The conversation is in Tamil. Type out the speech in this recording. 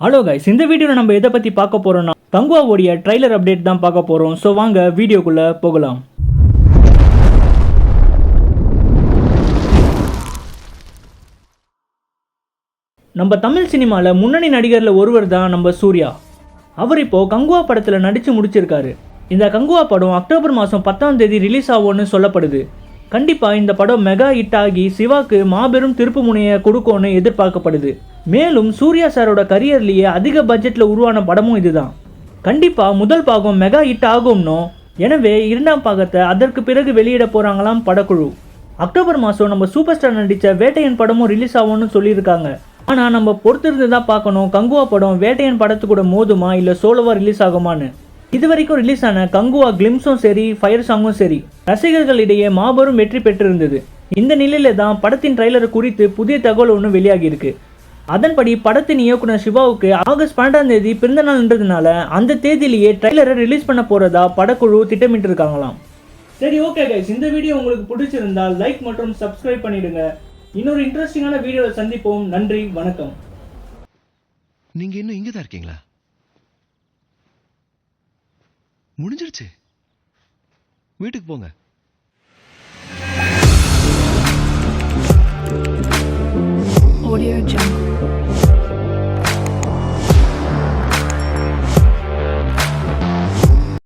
ஹலோ கைஸ் இந்த வீடியோவில் நம்ம எதை பற்றி பார்க்க போகிறோம்னா கங்குவாவுடைய ட்ரைலர் அப்டேட் தான் பார்க்க போகிறோம் ஸோ வாங்க வீடியோக்குள்ளே போகலாம். நம்ம தமிழ் சினிமாவில் முன்னணி நடிகரில் ஒருவர் தான் நம்ம சூர்யா. அவர் இப்போ கங்குவா படத்தில் நடித்து முடிச்சிருக்காரு. இந்த கங்குவா படம் அக்டோபர் மாதம் பத்தாம் தேதி ரிலீஸ் ஆகும்னு சொல்லப்படுது. கண்டிப்பாக இந்த படம் மெகா ஹிட் ஆகி சிவாக்கு மாபெரும் திருப்பு முனையை கொடுக்கும்னு எதிர்பார்க்கப்படுது. மேலும் சூர்யா சாரோட கரியர்லேயே அதிக பட்ஜெட்டில் உருவான படமும் இதுதான். கண்டிப்பாக முதல் பாகம் மெகா ஹிட் ஆகும்னோ. எனவே இரண்டாம் பாகத்தை அதற்கு பிறகு வெளியிட போகிறாங்களாம் படக்குழு. அக்டோபர் மாதம் நம்ம சூப்பர் ஸ்டார் நடித்த வேட்டையன் படமும் ரிலீஸ் ஆகும்னு சொல்லியிருக்காங்க. ஆனால் நம்ம பொறுத்திருந்து தான் பார்க்கணும். கங்குவா படம் வேட்டையன் படத்து கூட மோதுமா இல்லை சோலோவா ரிலீஸ் ஆகுமான்னு. இது வரைக்கும் ரிலீஸ் ஆன கங்குவா கிளிம்ஸும் சரி ஃபயர் சாங்கும் சரி ரசிகர்களிடையே மாபெரும் வெற்றி பெற்றிருந்தது. இந்த நிலையில தான் படத்தின் ட்ரைலர் குறித்து புதிய தகவல் ஒன்று வெளியாகியிருக்கு. அதன்படி படத்தின் இயக்குனர் சிவாவுக்கு ஆகஸ்ட் பன்னெண்டாம் தேதி பிறந்த நாள்ன்றதுனால அந்த தேதியிலேயே ட்ரைலரை ரிலீஸ் பண்ண போறதா படக்குழு திட்டமிட்டு இருக்காங்களாம் சரி ஓகே கைஸ் இந்த வீடியோ உங்களுக்கு பிடிச்சிருந்தால் லைக் மற்றும் சப்ஸ்கிரைப் பண்ணிடுங்க. இன்னொரு இன்ட்ரெஸ்டிங்கான வீடியோவை சந்திப்போம். நன்றி வணக்கம். நீங்க இன்னும் இங்கே தான் இருக்கீங்களா? முடிஞ்சிருச்சு. வீட்டுக்கு போங்க.